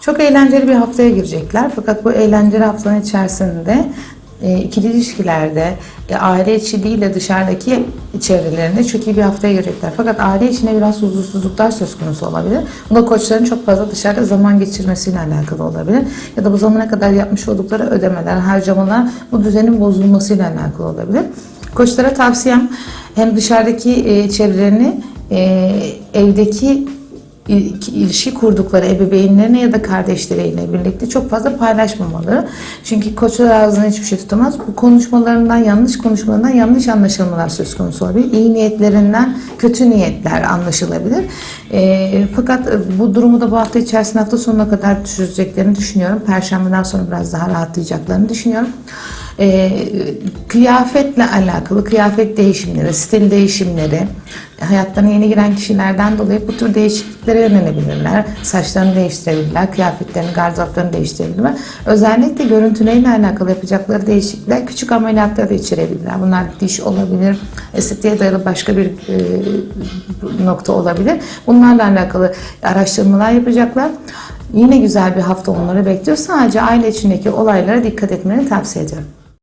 Çok eğlenceli bir haftaya girecekler. Fakat bu eğlenceli haftanın içerisinde e, ikili ilişkilerde, e, aile içi değil de dışarıdaki çevrelerinde çok iyi bir haftaya girecekler. Fakat aile içinde biraz huzursuzluklar söz konusu olabilir. Bu da koçların çok fazla dışarıda zaman geçirmesiyle alakalı olabilir. Ya da bu zamana kadar yapmış oldukları ödemeler, harcamalar bu düzenin bozulmasıyla alakalı olabilir. Koçlara tavsiyem hem dışarıdaki e, çevrelerini e, evdeki ilişki kurdukları ebeveynlerine ya da kardeşleriyle birlikte çok fazla paylaşmamaları. Çünkü koçlar ağzına hiçbir şey tutamaz. Bu konuşmalarından, yanlış konuşmalarından yanlış anlaşılmalar söz konusu olabilir. İyi niyetlerinden kötü niyetler anlaşılabilir. Ee, fakat e, bu durumu da bu hafta içerisinde hafta sonuna kadar çözeceklerini düşünüyorum. Perşembeden sonra biraz daha rahatlayacaklarını düşünüyorum. Ee, kıyafetle alakalı kıyafet değişimleri, stil değişimleri, hayatlarına yeni giren kişilerden dolayı bu tür değişikliklere yönelebilirler. Saçlarını değiştirebilirler, kıyafetlerini, gardıroplarını değiştirebilirler. Özellikle görüntüleriyle alakalı yapacakları değişiklikler küçük ameliyatları da içerebilirler. Bunlar diş olabilir, estetiğe dayalı başka bir e, nokta olabilir. Bunlarla alakalı araştırmalar yapacaklar. Yine güzel bir hafta onları bekliyor. Sadece aile içindeki olaylara dikkat etmeni tavsiye ediyorum.